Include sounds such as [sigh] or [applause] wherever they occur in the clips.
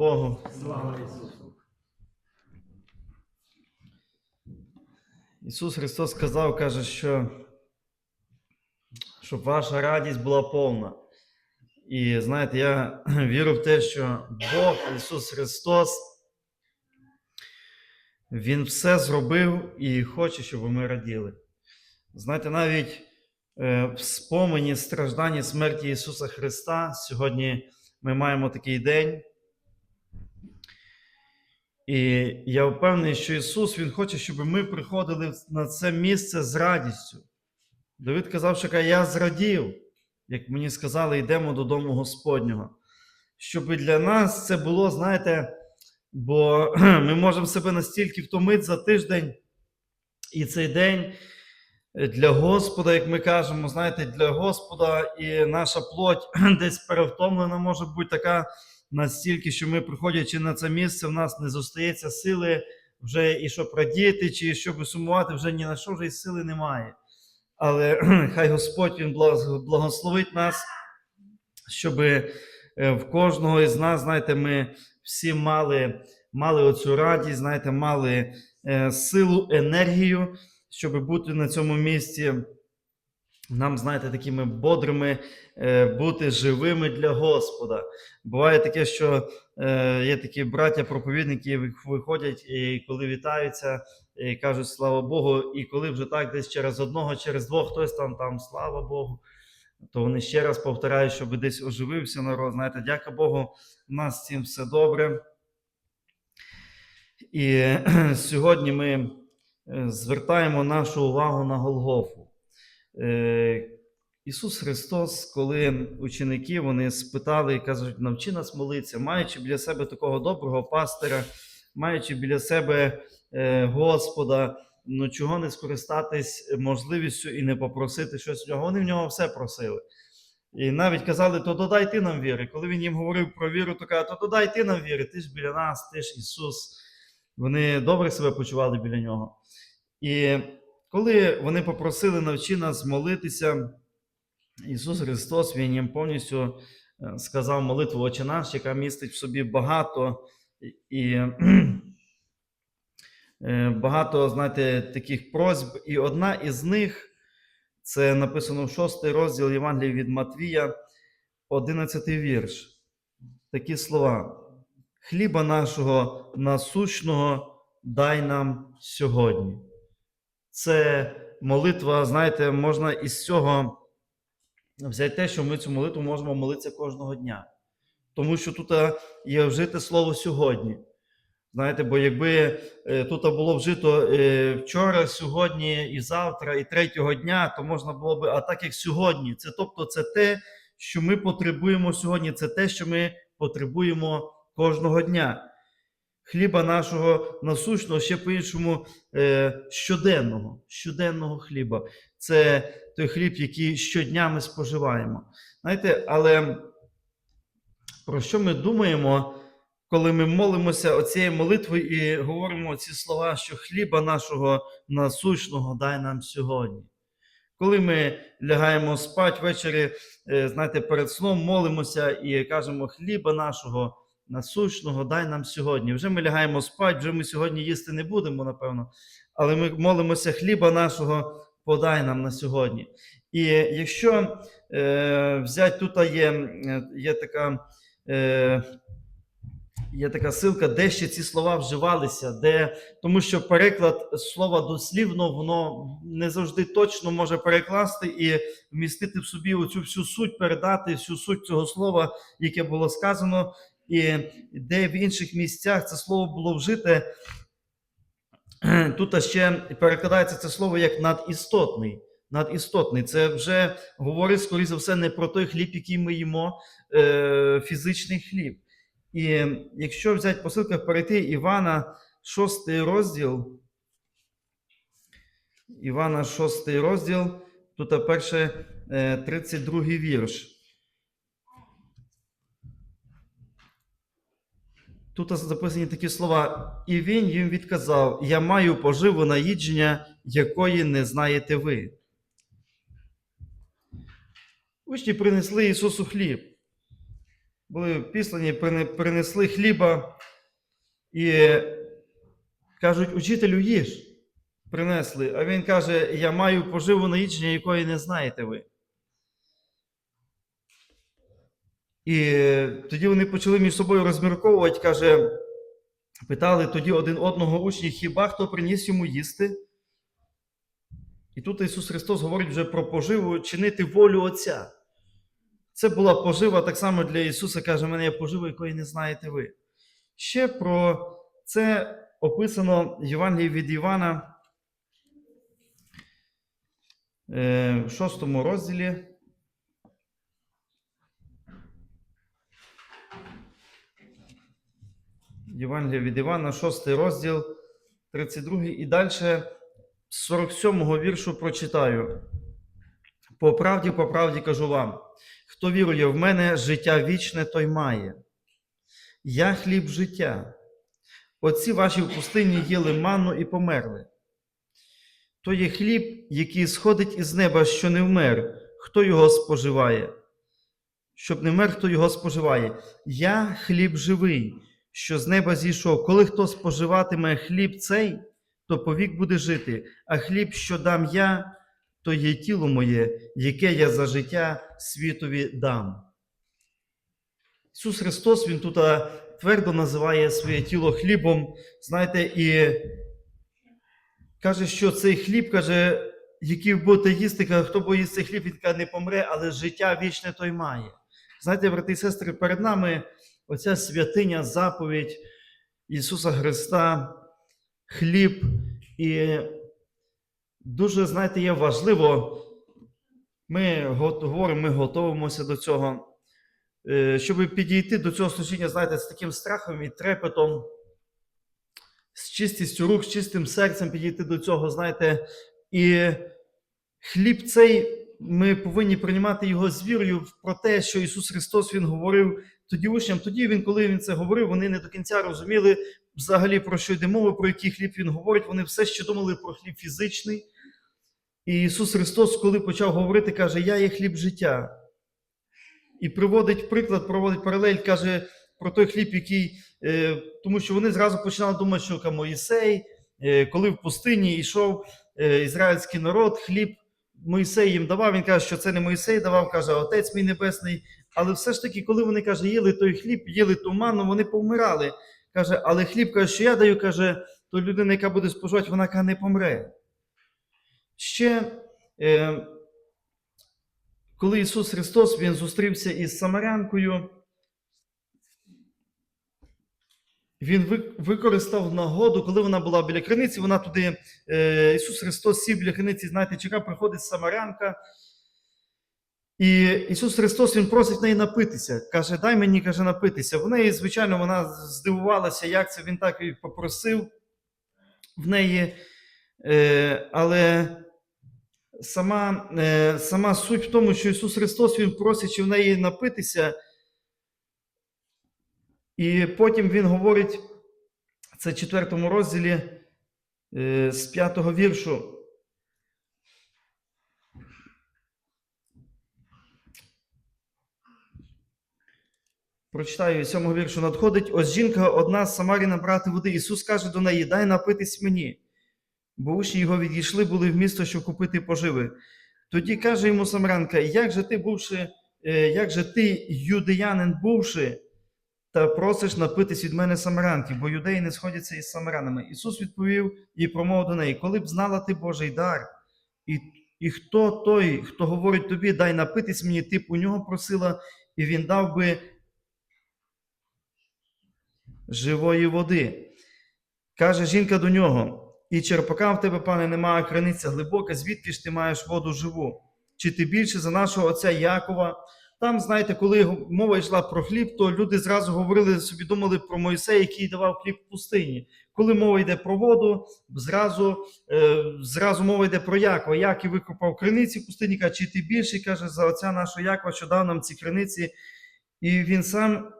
Богу. Слава Ісусу! Ісус Христос сказав, каже, що щоб ваша радість була повна. І знаєте, я [clears throat] вірю в те, що Бог, Ісус Христос, Він все зробив і хоче, щоб ми раділи. Знаєте, навіть е, в спомені страждання смерті Ісуса Христа сьогодні ми маємо такий день. І я впевнений, що Ісус Він хоче, щоб ми приходили на це місце з радістю. Давид казав, що я зрадів, як мені сказали, йдемо додому Господнього. Щоб для нас це було, знаєте, бо [clears throat] ми можемо себе настільки втомити за тиждень, і цей день для Господа, як ми кажемо, знаєте, для Господа і наша плоть [clears throat] десь перевтомлена може бути така настільки, що ми, приходячи на це місце, в нас не зостається сили вже і щоб радіти, чи щоб сумувати, вже ні на що вже й сили немає. Але [clears throat] хай Господь Він благословить нас, щоб в кожного із нас, знаєте, ми всі мали, мали оцю радість, знаєте, мали е, силу, енергію, щоб бути на цьому місці. Нам, знаєте, такими бодрими, е, бути живими для Господа. Буває таке, що е, є такі браття-проповідники, виходять і коли вітаються, і кажуть слава Богу, і коли вже так десь через одного, через двох хтось там, там слава Богу, то вони ще раз повторяють, щоб десь оживився народ. Знаєте, дяка Богу, у нас цим все добре. І сьогодні ми е, звертаємо нашу увагу на Голгофу. Е, Ісус Христос, коли ученики вони спитали і кажуть, навчи нас молитися, маючи біля себе такого доброго пастиря, маючи біля себе е, Господа, ну чого не скористатись можливістю і не попросити щось у нього. Вони в нього все просили. І навіть казали, то додай ти нам віри. Коли він їм говорив про віру, то каже, то додай ти нам віри, ти ж біля нас, ти ж Ісус. Вони добре себе почували біля нього. І коли вони попросили навчи нас молитися, Ісус Христос Він їм повністю е, сказав молитву Отче наш, яка містить в собі багато і [clears throat] е, багато, знаєте, таких просьб. І одна із них це написано в 6 розділ Євангелія від Матвія, 11 вірш. Такі слова. Хліба нашого насущного дай нам сьогодні. Це молитва, знаєте, можна із цього взяти те, що ми цю молитву можемо молитися кожного дня. Тому що тут е, є вжите слово сьогодні. Знаєте, бо якби е, тут було вжито е, вчора, сьогодні і завтра, і третього дня, то можна було би, а так як сьогодні, це тобто це те, що ми потребуємо сьогодні, це те, що ми потребуємо кожного дня. Хліба нашого насущного, ще по-іншому е, щоденного, щоденного хліба. Це той хліб, який щодня ми споживаємо. Знаєте, але про що ми думаємо, коли ми молимося оцією молитвою і говоримо ці слова, що хліба нашого насущного дай нам сьогодні? Коли ми лягаємо спать ввечері, е, знаєте, перед сном молимося і кажемо хліба нашого насущного дай нам сьогодні. Вже ми лягаємо спать, вже ми сьогодні їсти не будемо, напевно. Але ми молимося хліба нашого подай нам на сьогодні. І якщо е, взяти тут є, е, є така. Е, Є така силка, де ще ці слова вживалися, де тому що переклад слова дослівно воно не завжди точно може перекласти і вмістити в собі оцю всю суть, передати всю суть цього слова, яке було сказано, і де в інших місцях це слово було вжите. Тут ще перекладається це слово як надістотний. Надістотний. Це вже говорить, скоріше за все, не про той хліб, який ми їмо, е, фізичний хліб. І якщо взяти по ссылках перейти Івана 6 розділ, Івана 6 розділ, тут перше е, 32 вірш. Тут записані такі слова. І він їм відказав: Я маю поживу наїдження, якої не знаєте ви. Учні принесли Ісусу хліб. були післані, принесли хліба і кажуть, учителю їж. Принесли. А він каже: Я маю поживу наїдження, якої не знаєте ви. І тоді вони почали між собою розмірковувати, каже, питали тоді один одного учні, хіба хто приніс йому їсти? І тут Ісус Христос говорить вже про поживу чинити волю Отця. Це була пожива так само для Ісуса, каже, мене є пожива, якої не знаєте ви. Ще про це описано в Євангелії від Івана е, в шостому розділі. Євангелія від Івана, 6 розділ, 32 і далі з 47 віршу прочитаю. По правді, по правді кажу вам, хто вірує в мене, життя вічне, той має. Я хліб життя. Отці ваші в пустині їли манну і померли. То є хліб, який сходить із неба, що не вмер, хто його споживає. Щоб не вмер, хто його споживає. Я хліб живий, що з неба зійшов. Коли хто споживатиме хліб цей, то повік буде жити, а хліб, що дам я, то є тіло моє, яке я за життя світові дам. Ісус Христос, Він тут твердо називає своє тіло хлібом, знаєте, і каже, що цей хліб, каже, який будете їсти, каже, хто буде їсти хліб, він каже, не помре, але життя вічне той має. Знаєте, брати і сестри, перед нами оця святиня, заповідь Ісуса Христа, хліб. І дуже, знаєте, є важливо, ми говоримо, ми готуємося до цього, е, щоб підійти до цього служіння, знаєте, з таким страхом і трепетом, з чистістю рук, з чистим серцем підійти до цього, знаєте, і хліб цей ми повинні приймати його з вірою про те, що Ісус Христос Він говорив тоді учням. Тоді він, коли він це говорив, вони не до кінця розуміли взагалі про що йде мова, про який хліб він говорить. Вони все ще думали про хліб фізичний. І Ісус Христос, коли почав говорити, каже: Я є хліб життя. І приводить приклад, проводить паралель, каже про той хліб, який. Е, тому що вони зразу починали думати, що Моїсей, е, коли в пустині йшов е, ізраїльський народ, хліб Моїсей їм давав. Він каже, що це не Моїсей давав, каже, Отець мій Небесний. Але все ж таки, коли вони каже, їли той хліб, їли ту манну, вони повмирали. Каже, але хліб каже, що я даю, каже, то людина, яка буде споживати, вона каже, не помре. Ще, е, коли Ісус Христос Він зустрівся із Самарянкою, Він використав нагоду, коли вона була біля криниці, вона туди, е, Ісус Христос сів біля криниці, знаєте, чекав, приходить Самарянка. І Ісус Христос Він просить неї напитися. Каже, дай мені каже, напитися. В неї, звичайно, вона здивувалася, як це він так і попросив в неї. Е, але сама, е, сама суть в тому, що Ісус Христос Він просить в неї напитися. І потім Він говорить, це в четвертому розділі е, з п'ятого віршу. Прочитаю сьомого віршу. Надходить ось жінка одна з Самарі набрати води. Ісус каже до неї: Дай напитись мені. Бо учні його відійшли, були в місто, щоб купити поживи. Тоді каже йому Самарянка: Як же ти бувши, е, як же ти, юдеянин, бувши, та просиш напитись від мене самарянки, бо юдеї не сходяться із самарянами. Ісус відповів і промовив до неї: Коли б знала ти Божий дар, і, і хто той, хто говорить тобі, дай напитись мені, ти б у нього просила, і він дав би живої води. Каже жінка до нього: І черпака в тебе, пане, немає, криниця глибока, звідки ж ти маєш воду живу? Чи ти більше за нашого отця Якова? Там, знаєте, коли мова йшла про хліб, то люди зразу говорили собі, думали про Мойсея, який давав хліб в пустині. Коли мова йде про воду, зразу, е, зразу мова йде про Якова. Яків викопав криниці в пустині, каже, чи ти більший, каже, за отця нашого Якова, що дав нам ці криниці. І він сам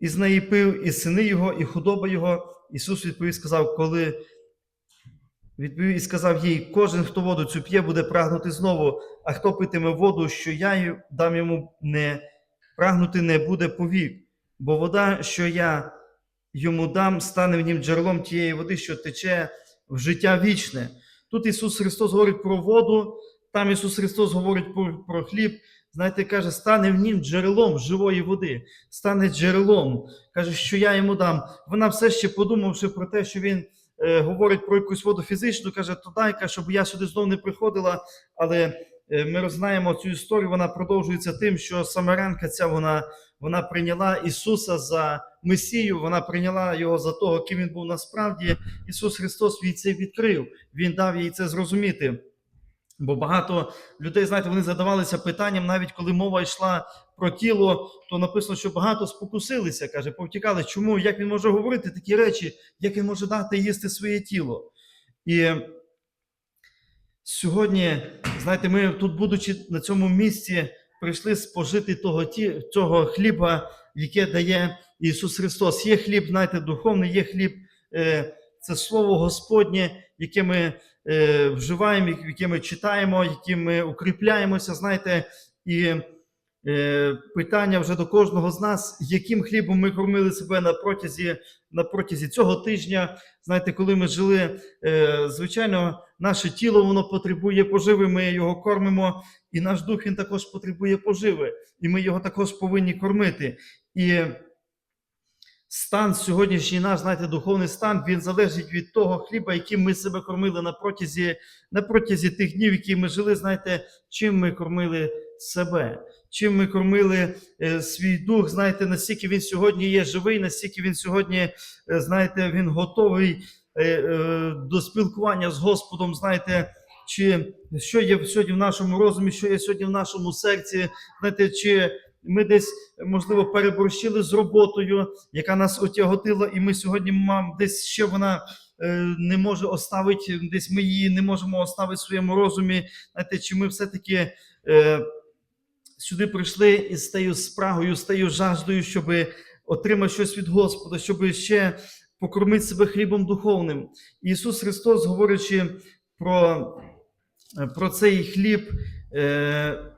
із неї пив, і сини його, і худоба його. Ісус відповів, сказав, коли відповів і сказав їй: кожен, хто воду цю п'є, буде прагнути знову, а хто питиме воду, що я дам йому не прагнути не буде повік, бо вода, що я йому дам, стане в нім джерелом тієї води, що тече в життя вічне. Тут Ісус Христос говорить про воду, там Ісус Христос говорить про, про хліб. Знаєте, каже, стане в нім джерелом живої води, стане джерелом. Каже, що я йому дам. Вона все ще подумавши про те, що він говорить про якусь воду фізичну, каже, то дай, каже, щоб я сюди знов не приходила. Але е, ми знаємо цю історію, вона продовжується тим, що Самарянка ця вона, вона прийняла Ісуса за Месію, вона прийняла його за того, ким він був насправді. Ісус Христос їй це відкрив, Він дав їй це зрозуміти. Бо багато людей, знаєте, вони задавалися питанням, навіть коли мова йшла про тіло, то написано, що багато спокусилися, каже, повтікали, чому, як він може говорити такі речі, як він може дати їсти своє тіло. І сьогодні, знаєте, ми тут, будучи на цьому місці, прийшли спожити того, ті, того хліба, яке дає Ісус Христос. Є хліб, знаєте, духовний, є хліб, е, це Слово Господнє, яке ми е, вживаємо, яке ми читаємо, яким ми укріпляємося, знаєте, і питання вже до кожного з нас, яким хлібом ми кормили себе на протязі, на протязі цього тижня. Знаєте, коли ми жили, е, звичайно, наше тіло воно потребує поживи, ми його кормимо, і наш дух він також потребує поживи, і ми його також повинні кормити. І стан сьогоднішній наш, знаєте, духовний стан, він залежить від того хліба, яким ми себе кормили на протязі, на протязі тих днів, які ми жили, знаєте, чим ми кормили себе, чим ми кормили е, свій дух, знаєте, настільки він сьогодні є живий, настільки він сьогодні, е, знаєте, він готовий е, до спілкування з Господом, знаєте. Чи що є сьогодні в нашому розумі, що є сьогодні в нашому серці, знаєте, чи ми десь, можливо, переборщили з роботою, яка нас отяготила, і ми сьогодні мам, десь ще вона не може оставити, десь ми її не можемо оставити в своєму розумі. Знаєте, чи ми все-таки сюди прийшли із тією спрагою, з тією жаждою, щоб отримати щось від Господа, щоб ще покормити себе хлібом духовним. Ісус Христос, говорячи про, про цей хліб. Е,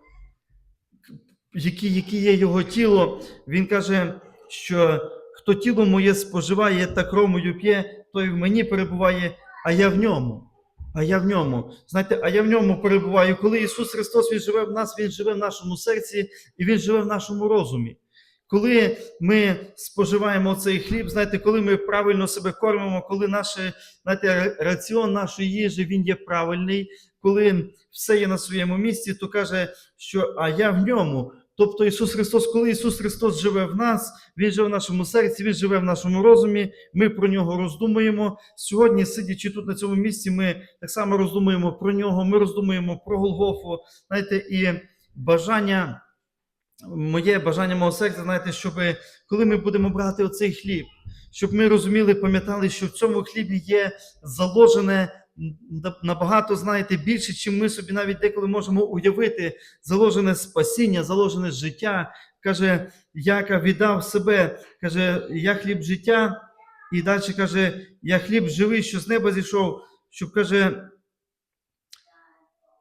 які, які є його тіло, він каже, що хто тіло моє споживає та кров мою п'є, той в мені перебуває, а я в ньому. А я в ньому. Знаєте, а я в ньому перебуваю. Коли Ісус Христос Він живе в нас, Він живе в нашому серці і Він живе в нашому розумі. Коли ми споживаємо цей хліб, знаєте, коли ми правильно себе кормимо, коли наше, знаєте, раціон нашої їжі він є правильний, коли все є на своєму місці, то каже, що а я в ньому. Тобто Ісус Христос, коли Ісус Христос живе в нас, Він живе в нашому серці, Він живе в нашому розумі, ми про нього роздумуємо. Сьогодні, сидячи тут на цьому місці, ми так само роздумуємо про нього, ми роздумуємо про Голгофу. Знаєте, і бажання, моє бажання мого серця, знаєте, щоб коли ми будемо брати оцей хліб, щоб ми розуміли, пам'ятали, що в цьому хлібі є заложене набагато, знаєте, більше, чим ми собі навіть деколи можемо уявити, заложене спасіння, заложене життя. Каже, яка віддав себе, каже, я хліб життя, і далі каже, я хліб живий, що з неба зійшов, щоб каже,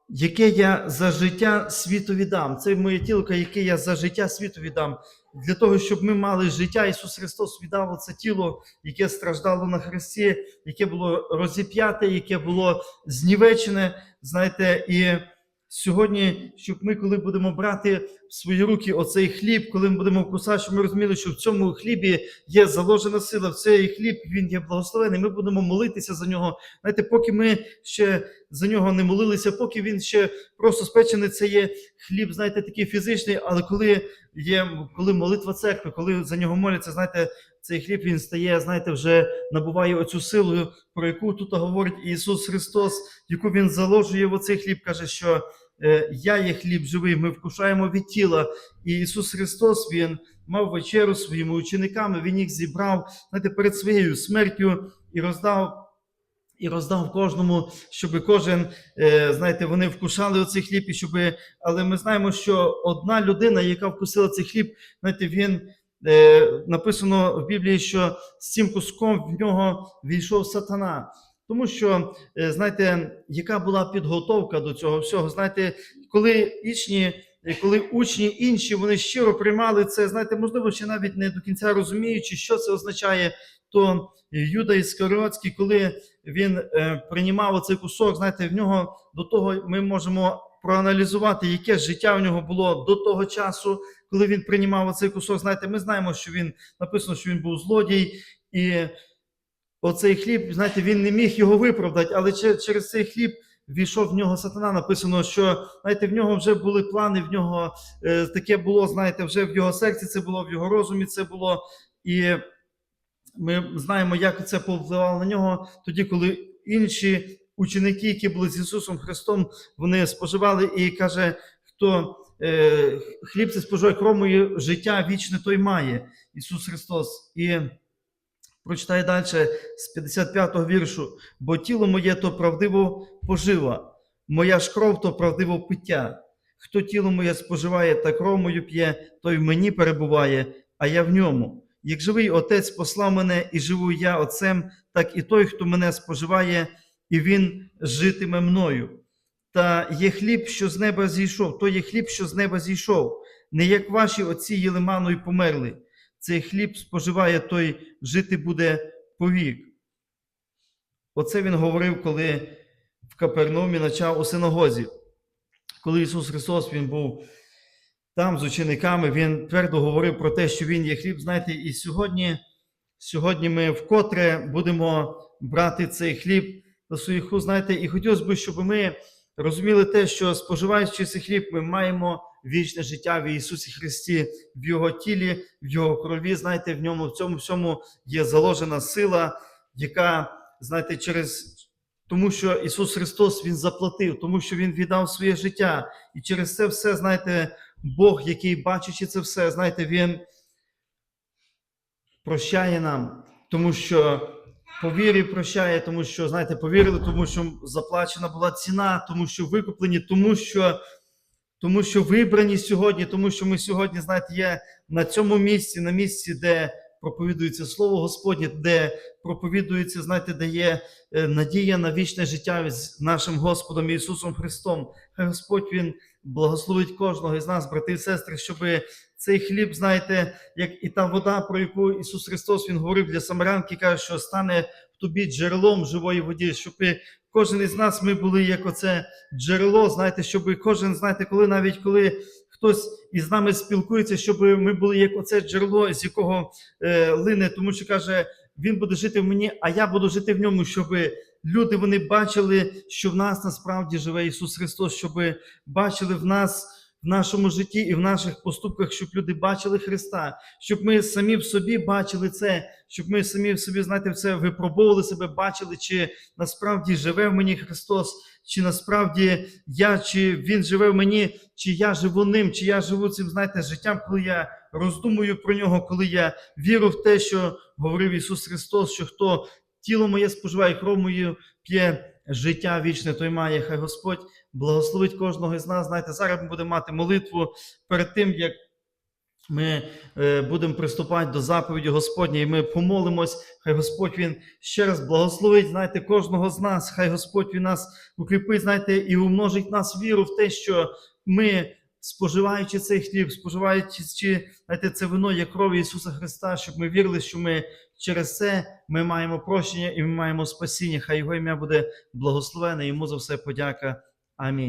яке я за життя світу віддам. Це моє тіло, яке я за життя світу віддам. Для того, щоб ми мали життя, Ісус Христос віддав це тіло, яке страждало на Христі, яке було розіп'яте, яке було знівечене. Знаєте, і сьогодні, щоб ми, коли будемо брати в свої руки оцей хліб, коли ми будемо вкусати, щоб ми розуміли, що в цьому хлібі є заложена сила, в цей хліб він є благословений. Ми будемо молитися за нього. Знаєте, поки ми ще за нього не молилися, поки він ще просто спечений, це є хліб, знаєте, такий фізичний, але коли є коли молитва церкви, коли за нього моляться, знаєте, цей хліб він стає, знаєте, вже набуває оцю силу, про яку тут говорить Ісус Христос, яку Він заложує в оцей хліб, каже, що я є хліб живий, ми вкушаємо від тіла. І Ісус Христос Він мав вечеру своїми учениками, Він їх зібрав, знаєте, перед своєю смертю і роздав. І роздав кожному, щоб кожен, е, знаєте, вони вкушали оцей хліб, і щоб, але ми знаємо, що одна людина, яка вкусила цей хліб, знаєте, він е, написано в Біблії, що з цим куском в нього війшов сатана. Тому що, е, знаєте, яка була підготовка до цього всього? Знаєте, коли ічні коли учні інші вони щиро приймали це, знаєте, можливо, ще навіть не до кінця розуміючи, що це означає, то Юда Іскаріотський, коли він е, приймав оцей кусок, знаєте, в нього до того ми можемо проаналізувати, яке життя в нього було до того часу, коли він приймав оцей кусок. Знаєте, ми знаємо, що він написано, що він був злодій, і оцей хліб, знаєте, він не міг його виправдати, але через цей хліб війшов в нього сатана. Написано, що знаєте, в нього вже були плани, в нього е, таке було, знаєте, вже в його серці це було, в його розумі це було. І ми знаємо, як це повпливало на нього тоді, коли інші ученики, які були з Ісусом Христом, вони споживали і каже, хто е, хліб це споживає кромою життя вічне, той має Ісус Христос. І прочитає далі з 55-го віршу: бо тіло моє то правдиво пожива, моя ж кров то правдиво пиття. Хто тіло моє споживає та кров мою п'є, той в мені перебуває, а я в ньому. Як живий Отець послав мене, і живу я Отцем, так і той, хто мене споживає, і він житиме мною. Та є хліб, що з неба зійшов, то є хліб, що з неба зійшов, не як ваші отці їли ману й померли. Цей хліб споживає, той жити буде повік. Оце він говорив, коли в Капернаумі почав у синагозі. Коли Ісус Христос він був там з учениками, Він твердо говорив про те, що Він є хліб. Знаєте, і сьогодні, сьогодні ми вкотре будемо брати цей хліб до своїх знаєте, і хотілося б, щоб ми розуміли те, що споживаючи цей хліб, ми маємо вічне життя в Ісусі Христі, в Його тілі, в Його крові. Знаєте, в ньому в цьому всьому є заложена сила, яка, знаєте, через тому що Ісус Христос Він заплатив, тому що Він віддав своє життя. І через це все, знаєте, Бог, який бачачи це все, знаєте, Він прощає нам, тому що по вірі прощає, тому що, знаєте, повірили, тому що заплачена була ціна, тому що викуплені, тому що, тому що вибрані сьогодні, тому що ми сьогодні, знаєте, є на цьому місці, на місці, де проповідується Слово Господнє, де проповідується, знаєте, де є е, надія на вічне життя з нашим Господом Ісусом Христом. Господь Він благословить кожного із нас, брати і сестри, щоб цей хліб, знаєте, як і та вода, про яку Ісус Христос Він говорив для самарянки, каже, що стане в тобі джерелом живої води, щоб кожен із нас ми були як оце джерело, знаєте, щоб кожен, знаєте, коли навіть коли хтось із нами спілкується, щоб ми були як оце джерело, з якого е, лине, тому що каже, він буде жити в мені, а я буду жити в ньому, щоб люди вони бачили, що в нас насправді живе Ісус Христос, щоб бачили в нас. В нашому житті і в наших поступках, щоб люди бачили Христа, щоб ми самі в собі бачили це, щоб ми самі в собі, знаєте, це випробовували себе, бачили, чи насправді живе в мені Христос, чи насправді я, чи Він живе в мені, чи я живу ним, чи я живу цим, знаєте, життям, коли я роздумую про нього, коли я вірю в те, що говорив Ісус Христос, що хто тіло моє споживає, кров мою п'є життя вічне, той має. Хай Господь благословить кожного із нас. Знаєте, зараз ми будемо мати молитву перед тим, як ми е, будемо приступати до заповіді Господньої, і ми помолимось. Хай Господь Він ще раз благословить, знаєте, кожного з нас. Хай Господь Він нас укріпить, знаєте, і умножить нас віру в те, що ми, споживаючи цей хліб, споживаючи знаєте, це вино є крові Ісуса Христа, щоб ми вірили, що ми через це ми маємо прощення і ми маємо спасіння. Хай Його ім'я буде благословене. Йому за все подяка. Амінь.